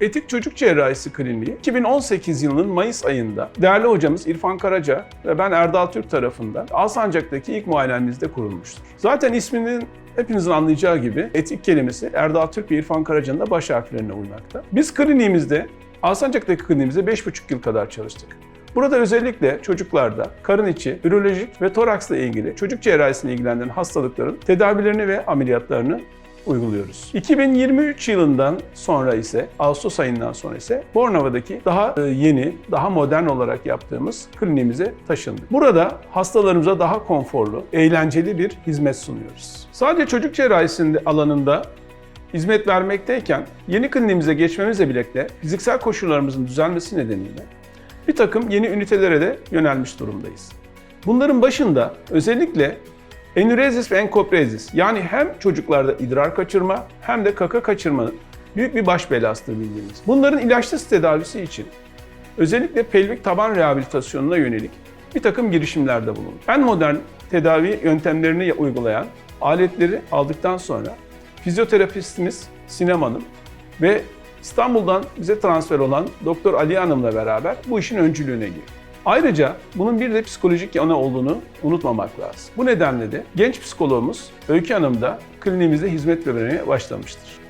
Etik Çocuk Cerrahisi Kliniği 2018 yılının Mayıs ayında değerli hocamız İrfan Karaca ve ben Erdal Türk tarafından Alsancak'taki ilk muayenemizde kurulmuştur. Zaten isminin hepinizin anlayacağı gibi etik kelimesi Erdal Türk ve İrfan Karaca'nın da baş harflerine uymakta. Biz kliniğimizde, Alsancak'taki kliniğimizde 5,5 yıl kadar çalıştık. Burada özellikle çocuklarda karın içi, ürolojik ve toraksla ilgili çocuk cerrahisine ilgilenen hastalıkların tedavilerini ve ameliyatlarını uyguluyoruz. 2023 yılından sonra ise, Ağustos ayından sonra ise Bornova'daki daha e, yeni, daha modern olarak yaptığımız kliniğimize taşındık. Burada hastalarımıza daha konforlu, eğlenceli bir hizmet sunuyoruz. Sadece çocuk cerrahisinde alanında hizmet vermekteyken yeni kliniğimize geçmemizle birlikte fiziksel koşullarımızın düzelmesi nedeniyle bir takım yeni ünitelere de yönelmiş durumdayız. Bunların başında özellikle enürezis ve enkoprezis yani hem çocuklarda idrar kaçırma hem de kaka kaçırmanın büyük bir baş belasıdır bildiğimiz. Bunların ilaçsız tedavisi için özellikle pelvik taban rehabilitasyonuna yönelik bir takım girişimlerde bulundu. En modern tedavi yöntemlerini uygulayan aletleri aldıktan sonra fizyoterapistimiz Sinem Hanım ve İstanbul'dan bize transfer olan Doktor Ali Hanım'la beraber bu işin öncülüğüne girdi. Ayrıca bunun bir de psikolojik yanı olduğunu unutmamak lazım. Bu nedenle de genç psikologumuz Öykü Hanım da kliniğimizde hizmet vermeye başlamıştır.